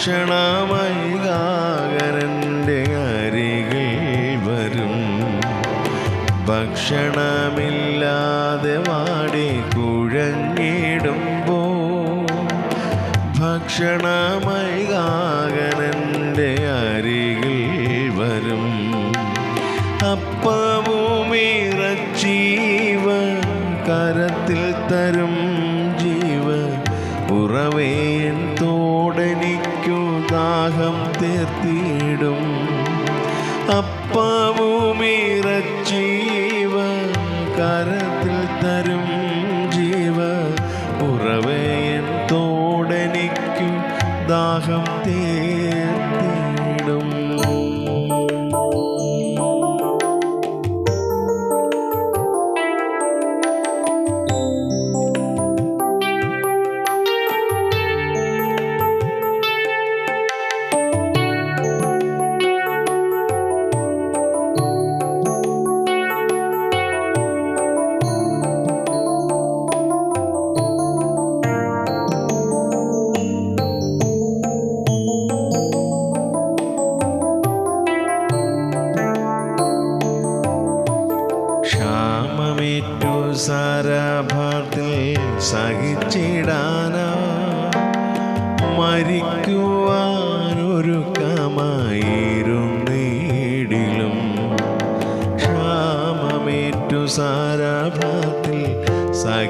ഭക്ഷണമായി ഗാഗരന്റെ അരികിൽ വരും. ഭക്ഷണമില്ലാതെ വാടി കുഴങ്ങിടുമ്പോ ഭക്ഷണമായി തീർത്തിടും അപ്പവുമിറച്ചീവ കരത്തിൽ തരും ജീവ. ഉറവേൻ തോടനിക്കും ദാഹം തീർത്തിടും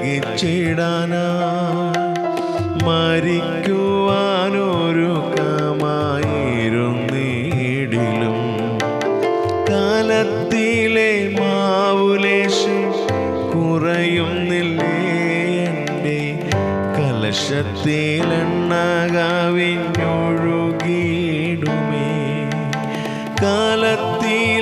സഹിച്ചിടാനാ മരിക്കുവാനൊരുക്കമായിരുന്നീടിലും കാലത്തിലെ മാവുലേശ് കുറയുന്നില്ലേ എന്റെ കലശത്തിലെണ്ണകാവിഞ്ഞൊഴുകിയിടുമേ. കാലത്തിലെ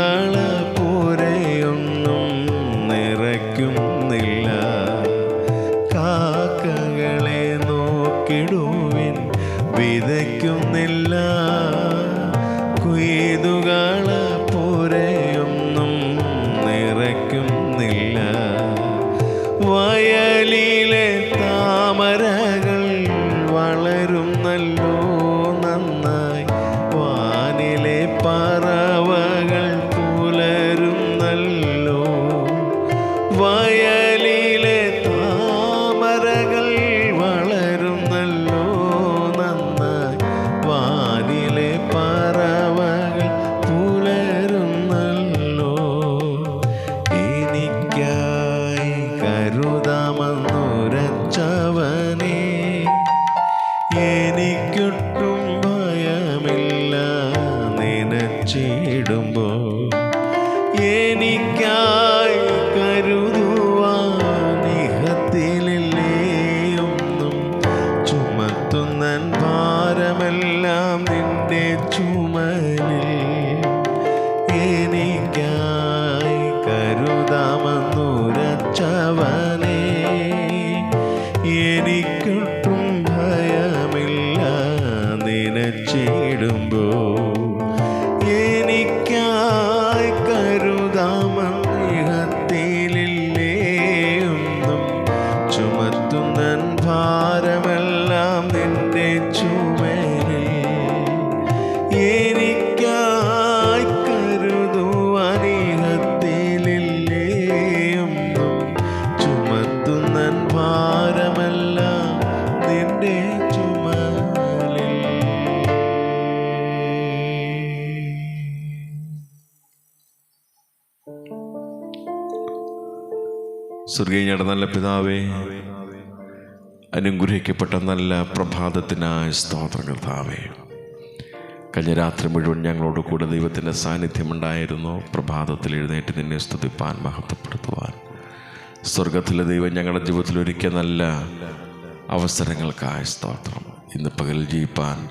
வாழ സ്വർഗീയയുടെ നല്ല പിതാവേ അനുഗ്രഹിക്കപ്പെട്ട നല്ല പ്രഭാതത്തിനായ സ്തോത്രം കർത്താവേ കഴിഞ്ഞ രാത്രി മുഴുവൻ ഞങ്ങളോട് കൂടെ ദൈവത്തിന്റെ സാന്നിധ്യമുണ്ടായിരുന്നു. പ്രഭാതത്തിൽ എഴുന്നേറ്റ് നിന്നെ സ്തുതിപ്പാൻ മഹത്വപ്പെടുത്തുവാൻ. സ്വർഗത്തിലെ ദൈവം ഞങ്ങളുടെ ജീവിതത്തിൽ ഒരുക്കിയ നല്ല അവസരങ്ങൾക്കായ സ്തോത്രം. ഇന്ന് പകൽ ജീവിപ്പാൻ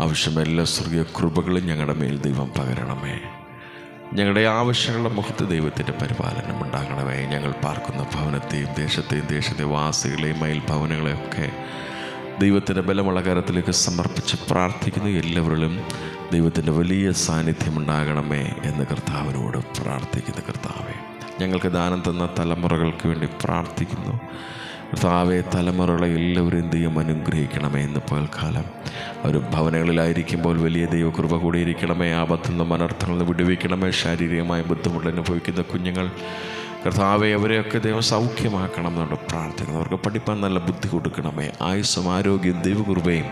ആവശ്യമെല്ലാ സ്വർഗീയ കൃപകളും ഞങ്ങളുടെ മേൽ ദൈവം പകരണമേ. ഞങ്ങളുടെ ആവശ്യങ്ങളുടെ മുഖത്ത് ദൈവത്തിന്റെ പരിപാലനം ഉണ്ടാകണമേ. ഞങ്ങൾ പാർക്കുന്ന ഭവനത്തെയും ദേശത്തെയും ദേശത്തെ വാസികളെയും മയിൽ ഭവനങ്ങളെയൊക്കെ ദൈവത്തിന്റെ ബലമുള്ള കരത്തിലേക്ക് സമർപ്പിച്ച് പ്രാർത്ഥിക്കുന്ന എല്ലാവരിലും ദൈവത്തിന്റെ വലിയ സാന്നിധ്യം ഉണ്ടാകണമേ എന്ന് കർത്താവിനോട് പ്രാർത്ഥിക്കുന്ന കർത്താവേ. ഞങ്ങൾക്ക് ദാനം തന്ന തലമുറകൾക്ക് വേണ്ടി പ്രാർത്ഥിക്കുന്നു. കർത്താവെ തലമുറകളെ എല്ലാവരും ദൈവം അനുഗ്രഹിക്കണമേ എന്ന് പകൽക്കാലം. അവർ ഭവനങ്ങളിലായിരിക്കുമ്പോൾ വലിയ ദൈവകൃപ കൂടിയിരിക്കണമേ ആപത്തിൽ നിന്നും അനർത്ഥങ്ങളിൽ നിന്ന് വിടുവിക്കണമേ. ശാരീരികമായ ബുദ്ധിമുട്ട് അനുഭവിക്കുന്ന കുഞ്ഞുങ്ങൾ. കർത്താവെ അവരെയൊക്കെ ദൈവം സൗഖ്യമാക്കണം എന്നുണ്ട് പ്രാർത്ഥിക്കുന്നു അവർക്ക് പഠിപ്പാൻ നല്ല ബുദ്ധി കൊടുക്കണമേ. ആയുസ്സും ആരോഗ്യം ദൈവകൃപയും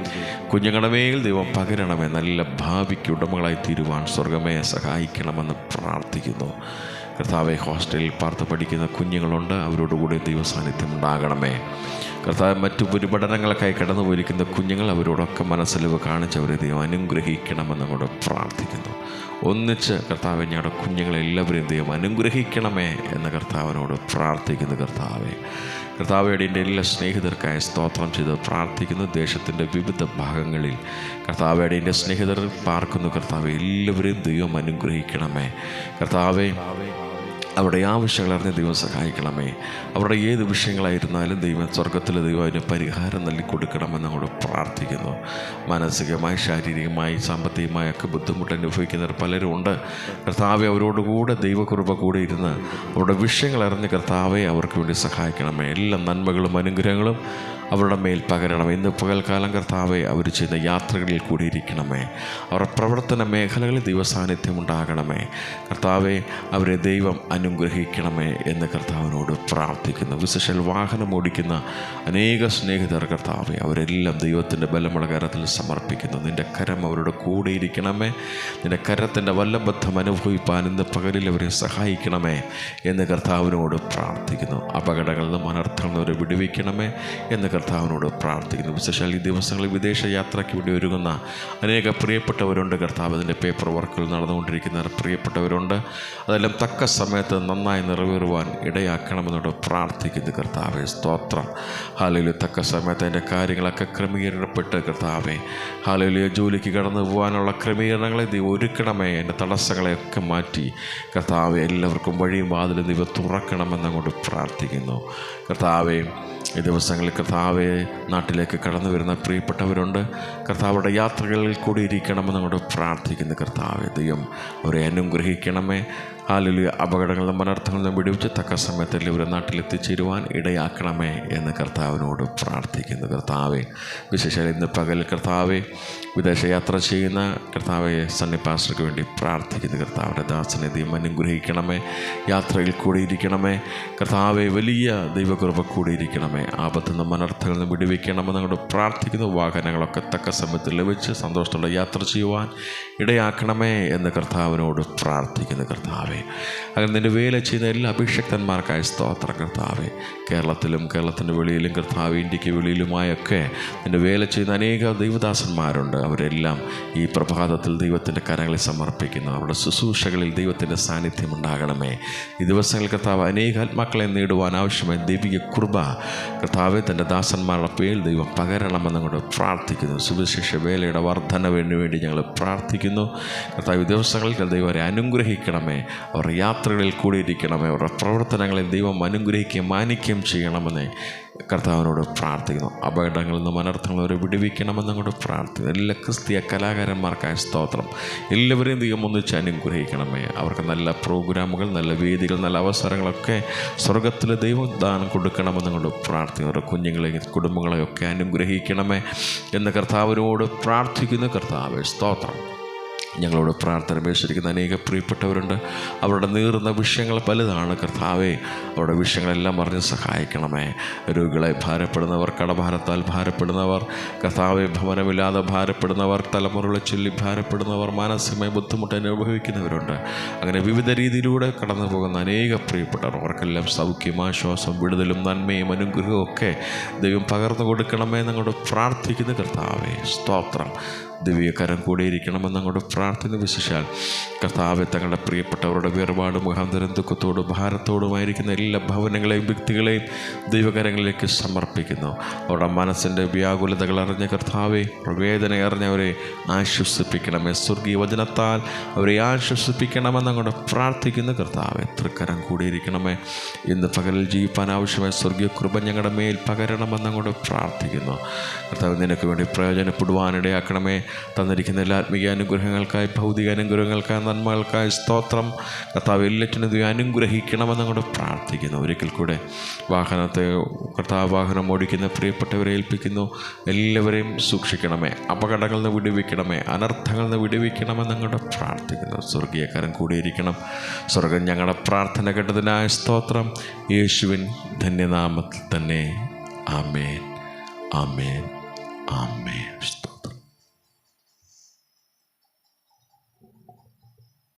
കുഞ്ഞുങ്ങളുടെ മേൽ ദൈവം പകരണമേ. നല്ല ഭാവിക്ക് ഉടമകളായി തീരുവാൻ സ്വർഗമേ സഹായിക്കണമെന്ന് പ്രാർത്ഥിക്കുന്നു. കർത്താവെ ഹോസ്റ്റലിൽ പാർത്ത് പഠിക്കുന്ന കുഞ്ഞുങ്ങളുണ്ട്. അവരോടുകൂടി ദൈവസാന്നിധ്യം ഉണ്ടാകണമേ കർത്താവ് മറ്റു പുരുപഠനങ്ങൾക്കായി കടന്നു പോയിരിക്കുന്ന കുഞ്ഞുങ്ങൾ അവരോടൊക്കെ മനസ്സിലവ് കാണിച്ച് അവരെ ദൈവം അനുഗ്രഹിക്കണമെന്ന് കൂടെ പ്രാർത്ഥിക്കുന്നു. ഒന്നിച്ച് കർത്താവ് ഞങ്ങളുടെ കുഞ്ഞുങ്ങളെല്ലാവരെയും ദൈവം അനുഗ്രഹിക്കണമേ എന്ന് കർത്താവിനോട് പ്രാർത്ഥിക്കുന്നു കർത്താവെ. കർത്താവയുടെ എന്റെ എല്ലാ സ്നേഹിതർക്കായ സ്തോത്രം ചെയ്ത് പ്രാർത്ഥിക്കുന്നു. ദേശത്തിന്റെ വിവിധ ഭാഗങ്ങളിൽ കർത്താവയുടെ എന്റെ സ്നേഹിതർ പാർക്കുന്നു. കർത്താവ് എല്ലാവരെയും ദൈവം അനുഗ്രഹിക്കണമേ. കർത്താവെ അവരുടെ ആവശ്യങ്ങൾ അറിഞ്ഞ് ദൈവം സഹായിക്കണമേ. അവരുടെ ഏത് വിഷയങ്ങളായിരുന്നാലും ദൈവം സ്വർഗത്തിലെ ദൈവം അതിന് പരിഹാരം നൽകി കൊടുക്കണമെന്ന് നമ്മൾ പ്രാർത്ഥിക്കുന്നു. മാനസികമായി ശാരീരികമായി സാമ്പത്തികമായി ഒക്കെ ബുദ്ധിമുട്ട് അനുഭവിക്കുന്നവർ പലരും ഉണ്ട്. കർത്താവെ അവരോടുകൂടെ ദൈവകുറുബ കൂടെ ഇരുന്ന് അവരുടെ വിഷയങ്ങൾ അറിഞ്ഞ് കർത്താവെ അവർക്ക് വേണ്ടി സഹായിക്കണമേ. എല്ലാ നന്മകളും അനുഗ്രഹങ്ങളും അവരുടെ മേൽ പകരണം ഇന്ന് പകൽക്കാലം കർത്താവെ അവർ ചെയ്യുന്ന യാത്രകളിൽ കൂടി ഇരിക്കണമേ അവരുടെ പ്രവർത്തന മേഖലകളിൽ ദൈവസാന്നിധ്യം ഉണ്ടാകണമേ. കർത്താവെ അവരെ ദൈവം അനുഗ്രഹിക്കണമേ എന്ന് കർത്താവിനോട് പ്രാർത്ഥിക്കുന്നു. വിശേഷൽ വാഹനം ഓടിക്കുന്ന അനേക സ്നേഹിതർ കർത്താവെ അവരെല്ലാം ദൈവത്തിന്റെ ബലമുള്ള കരത്തിൽ സമർപ്പിക്കുന്നു. നിന്റെ കരം അവരുടെ കൂടെ ഇരിക്കണമേ. നിന്റെ കരത്തിന്റെ വല്ലബദ്ധം അനുഭവിപ്പാൻ ഇന്ന് പകലിൽ അവരെ സഹായിക്കണമേ എന്ന് കർത്താവിനോട് പ്രാർത്ഥിക്കുന്നു. അപകടങ്ങളിൽ നിന്നും അവരെ വിടുവിക്കണമേ എന്ന് കർത്താവിനോട് പ്രാർത്ഥിക്കുന്നു. വിശേഷാൽ ഈ ദിവസങ്ങളിൽ വിദേശ യാത്രയ്ക്ക് വേണ്ടി ഒരുങ്ങുന്ന അനേക പ്രിയപ്പെട്ടവരുണ്ട്. കർത്താവ് അതിന്റെ പേപ്പർ വർക്കുകൾ നടന്നുകൊണ്ടിരിക്കുന്ന പ്രിയപ്പെട്ടവരുണ്ട്. അതെല്ലാം തക്ക സമയത്ത് നന്നായി നിറവേറുവാൻ ഇടയാക്കണമെന്നോട് പ്രാർത്ഥിക്കുന്നു. കർത്താവെ സ്തോത്രം. ഹാലയിൽ തക്ക സമയത്ത് അതിന്റെ കാര്യങ്ങളൊക്കെ ക്രമീകരണപ്പെട്ട് കർത്താവെ ഹാലയിലെ ജോലിക്ക് കടന്നു പോകാനുള്ള ക്രമീകരണങ്ങളെ ദൈവം ഒരുക്കണമേ. എന്റെ തടസ്സങ്ങളെയൊക്കെ മാറ്റി കർത്താവെ എല്ലാവർക്കും വഴിയും വാതിലും ദൈവം തുറക്കണമെന്നങ്ങോട്ട് പ്രാർത്ഥിക്കുന്നു. കർത്താവെ ഈ ദിവസങ്ങളിൽ കർത്താവെ നാട്ടിലേക്ക് കടന്നു വരുന്ന പ്രിയപ്പെട്ടവരുണ്ട്. കർത്താവരുടെ യാത്രകളിൽ കൂടി ഇരിക്കണമെന്ന് അങ്ങോട്ട് പ്രാർത്ഥിക്കുന്നു കർത്താവെ. ദൈവം അവരെ അനുഗ്രഹിക്കണമേ. ഹാലിൽ അപകടങ്ങളിലും നിന്നും വിടുവിച്ച് തക്ക സമയത്തിൽ ഇവരെ നാട്ടിലെത്തിച്ചേരുവാൻ ഇടയാക്കണമേ എന്ന് കർത്താവിനോട് പ്രാർത്ഥിക്കുന്നു കർത്താവെ. വിശേഷം ഇന്ന് പകൽ കർത്താവെ വിദേശ യാത്ര ചെയ്യുന്ന കർത്താവെ പാസ്റ്റർക്ക് വേണ്ടി പ്രാർത്ഥിക്കുന്നു. കർത്താവിന്റെ ദാസനെ ദൈവം അനുഗ്രഹിക്കണമേ. യാത്രയിൽ കൂടിയിരിക്കണമേ. കർത്താവെ വലിയ ദൈവകൃപ കൂടിയിരിക്കണമേ. ആപത്തു നിന്നും അനർത്ഥങ്ങളിൽ നിന്ന് വിടുവിക്കണമെന്ന് ഞങ്ങളുടെ പ്രാർത്ഥിക്കുന്നു വാഹനങ്ങളൊക്കെ തക്ക സമയത്ത് ലഭിച്ച് സന്തോഷത്തോടെ യാത്ര ചെയ്യുവാൻ ഇടയാക്കണമേ എന്ന് കർത്താവിനോട് പ്രാർത്ഥിക്കുന്നു. കർത്താവെ അങ്ങനെ നിന്റെ വേല ചെയ്യുന്ന എല്ലാ അഭിഷക്തന്മാർക്കായ സ്തോത്ര. കർത്താവെ കേരളത്തിലും കേരളത്തിന്റെ വെളിയിലും കർത്താവ് ഇന്ത്യയ്ക്ക് വെളിയിലുമായൊക്കെ നിന്റെ വേല ചെയ്യുന്ന അനേക ദൈവദാസന്മാരുണ്ട്. അവരെല്ലാം ഈ പ്രഭാതത്തിൽ ദൈവത്തിന്റെ കരങ്ങളെ സമർപ്പിക്കുന്നു. അവരുടെ ശുശ്രൂഷകളിൽ ദൈവത്തിന്റെ സാന്നിധ്യം ഉണ്ടാകണമേ. ഈ ദിവസങ്ങൾ കർത്താവ് അനേക ആത്മാക്കളെ നേടുവാൻ ആവശ്യമായ ദൈവിക കൃപ കർത്താവെ തന്റെ ദാസന്മാരുടെ പേരിൽ ദൈവം പകരണമെന്ന് കൊണ്ട് പ്രാർത്ഥിക്കുന്നു. സുവിശേഷ വേലയുടെ വർധനവിന് വേണ്ടി ഞങ്ങൾ പ്രാർത്ഥിക്കുന്നു. കർത്താവ് ദിവസങ്ങളിൽ ദൈവം അവരെ അനുഗ്രഹിക്കണമേ. അവരുടെ യാത്രകളിൽ കൂടിയിരിക്കണമേ. അവരുടെ പ്രവർത്തനങ്ങളെ ദൈവം അനുഗ്രഹിക്കുകയും മാനിക്കുകയും ചെയ്യണമെന്ന്. കർത്താവിനോട് പ്രാർത്ഥിക്കുന്നു. അപകടങ്ങളിൽ നിന്നും അനർത്ഥങ്ങളിൽ അവരെ വിടുവിക്കണമെന്നും കൂടെ പ്രാർത്ഥിക്കുന്നു. എല്ലാ ക്രിസ്തീയ കലാകാരന്മാർക്കായ സ്തോത്രം. എല്ലാവരെയും ദൈവം ഒന്നിച്ച് അനുഗ്രഹിക്കണമേ. അവർക്ക് നല്ല പ്രോഗ്രാമുകൾ നല്ല വേദികൾ നല്ല അവസരങ്ങളൊക്കെ സ്വർഗത്തിലെ ദൈവദാനം കൊടുക്കണമെന്നും കൊണ്ട് പ്രാർത്ഥിക്കുന്നു. അവരുടെ കുഞ്ഞുങ്ങളെയും കുടുംബങ്ങളെയൊക്കെ അനുഗ്രഹിക്കണമേ എന്ന് കർത്താവിനോട് പ്രാർത്ഥിക്കുന്നു. കർത്താവ് സ്തോത്രം. ഞങ്ങളോട് പ്രാർത്ഥന അപേക്ഷിച്ചിരിക്കുന്ന അനേക പ്രിയപ്പെട്ടവരുണ്ട്. അവരുടെ നീറുന്ന വിഷയങ്ങൾ പലതാണ്. കർത്താവേ അവരുടെ വിഷയങ്ങളെല്ലാം അറിഞ്ഞ് സഹായിക്കണമേ. രോഗികളെ ഭാരപ്പെടുന്നവർ കടഭാരത്താൽ ഭാരപ്പെടുന്നവർ കർത്താവെ ഭവനമില്ലാതെ ഭാരപ്പെടുന്നവർ തലമുറകളെ ചൊല്ലി ഭാരപ്പെടുന്നവർ മാനസികമായി ബുദ്ധിമുട്ട് അനുഭവിക്കുന്നവരുണ്ട്. അങ്ങനെ വിവിധ രീതിയിലൂടെ കടന്നു പോകുന്ന അനേക പ്രിയപ്പെട്ടവർ അവർക്കെല്ലാം സൗഖ്യം ആശ്വാസം വിടുതലും നന്മയും അനുഗ്രഹവും ഒക്കെ ദൈവം പകർന്നു കൊടുക്കണമേ എന്നങ്ങോട്ട് പ്രാർത്ഥിക്കുന്ന കർത്താവേ. സ്തോത്രം. ദിവ്യകരം കൂടിയിരിക്കണമെന്ന് അങ്ങോട്ട് പ്രാർത്ഥന വിശേഷാൽ കർത്താവെ തങ്ങളുടെ പ്രിയപ്പെട്ടവരുടെ വേർപാട് മുഖാന്തരം ദുഃഖത്തോടും ഭാരത്തോടുമായിരിക്കുന്ന എല്ലാ ഭവനങ്ങളെയും വ്യക്തികളെയും ദൈവകരങ്ങളിലേക്ക് സമർപ്പിക്കുന്നു. അവരുടെ മനസ്സിന്റെ വ്യാകുലതകൾ അറിഞ്ഞ കർത്താവെ വേദന അറിഞ്ഞവരെ ആശ്വസിപ്പിക്കണമേ. സ്വർഗീയ വചനത്താൽ അവരെ ആശ്വസിപ്പിക്കണമെന്ന് അങ്ങോട്ട് പ്രാർത്ഥിക്കുന്ന കർത്താവെ തൃക്കരം കൂടിയിരിക്കണമേ ഇന്ന് പകലിൽ ജീവിപ്പാൻ ആവശ്യമായ സ്വർഗീയ കൃപ ഞങ്ങളുടെ മേൽ പകരണമെന്ന് അങ്ങോട്ട് പ്രാർത്ഥിക്കുന്നു. കർത്താവ് നിനക്ക് വേണ്ടി പ്രയോജനപ്പെടുവാനിടയാക്കണമേ. തന്നിരിക്കുന്ന എല്ലാ ആത്മീയ അനുഗ്രഹങ്ങൾക്കായി ഭൗതിക അനുഗ്രഹങ്ങൾക്കായി നന്മകൾക്കായി സ്തോത്രം. കർത്താവ് എല്ലാറ്റിനും അനുഗ്രഹിക്കണമെന്ന് അങ്ങോട്ട് പ്രാർത്ഥിക്കുന്നു. ഒരിക്കൽ കൂടെ വാഹനത്തെ കർത്താവ് വാഹനം ഓടിക്കുന്ന പ്രിയപ്പെട്ടവരെ ഏൽപ്പിക്കുന്നു. എല്ലാവരെയും സൂക്ഷിക്കണമേ. അപകടങ്ങളിൽ നിന്ന് വിടുവിക്കണമേ. അനർത്ഥങ്ങളിൽ നിന്ന് വിടുവിക്കണമെന്ന് അങ്ങോട്ട് പ്രാർത്ഥിക്കുന്നു. സ്വർഗീയക്കാരൻ കൂടിയിരിക്കണം. സ്വർഗം ഞങ്ങളുടെ പ്രാർത്ഥന കേട്ടതിനായ സ്തോത്രം. യേശുവിൻ ധന്യനാമത്തിൽ തന്നെ. ആമേൻ. ആമേൻ. ആമേൻ.